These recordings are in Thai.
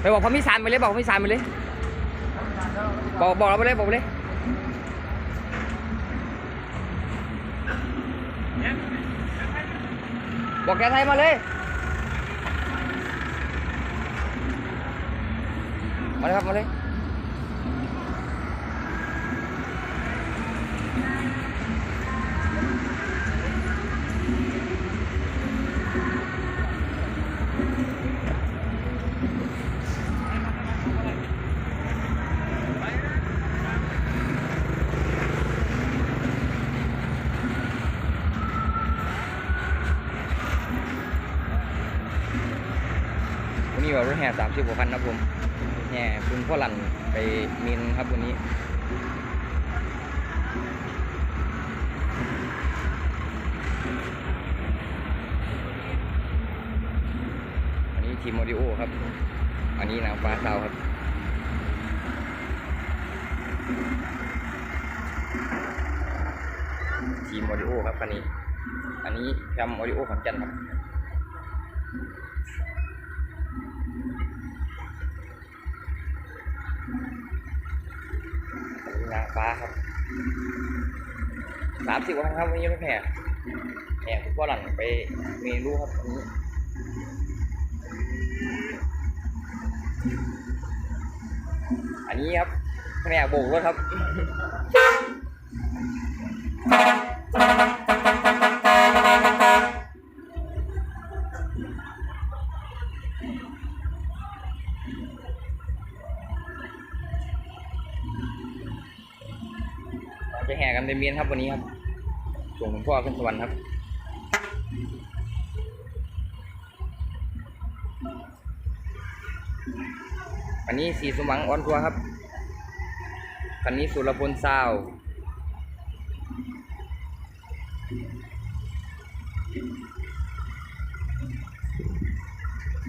ไปบอกพระมิสารไปเลยบอกพระมิสารไปเลยบอกบอกเราไปเลยบอกไปเลยบอกแกไทยมาเลยมาเลยครับมาเลย วันนี้แบบรถแห่สามสิบกว่าคันนะผมแห่คุณพ่อหลันไปมินครับวันนี้อันนี้ทีมออดิโอครับ อันนี้นางฟ้าสาวครับทีมออดิโอครับคันนี้ อันนี้แคมออดิโอขอนแก่นครับ นาฟ้าครับสามสิบวันครับวันนี้รถแผ่แผ่คุณพ่อหลังไปเมนูครับนนี้อันนี้ครับแผนกโบกรถครับ ไปแห่กันเป็นเมียนครับวันนี้ครับส่งหลวงพ่อขึ้นสวรรค์ครับอันนี้สีสมหวังออนทัวร์ครับคันนี้สุรพลซาว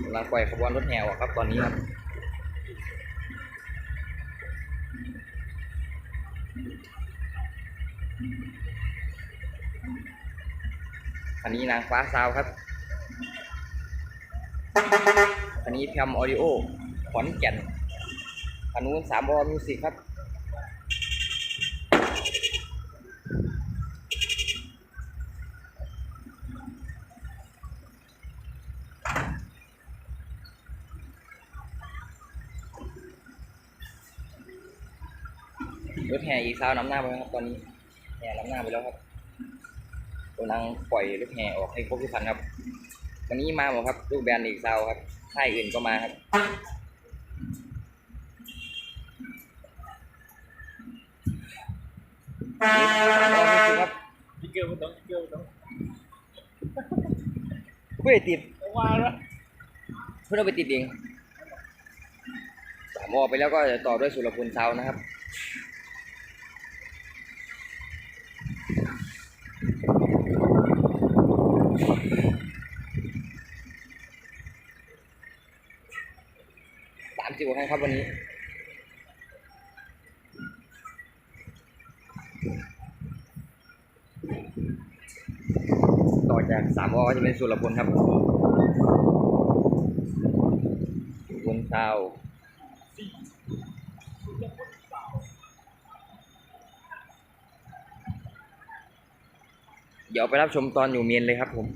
กำลังปล่อยขบวนรถแห่ออกครับตอนนี้ครับ อันนี้นางฟ้าซาวครับ อันนี้แพมออดิโอขอนแก่นอันนู้นสามบอมิวสิกครับรถแห่อีกซาวน้ำหน้าไปครับตอนนี้ แห่นำหน้าไปแล้วครับกำลังปล่อยรถแห่ออกให้ครบทุกคันครับ วันนี้มาหมดครับลูกแบรนด์อีกซาวครับค่ายอื่นก็มาครับนี่ครับยิงเกลไม่ต้องยิงเกลไม่ต้องเพื่อติดว่าแล้วเพื่อเอาไปติดเองสามวอไปแล้วก็จะต่อด้วยสุรพลซาวนะครับามสิบกว่าครั้งครับวันนี้ต่อจากสามวอจะเป็นสุรพลครับบนเตาเดี๋ยวไปรับชมตอนอยู่เมียนเลยครับผม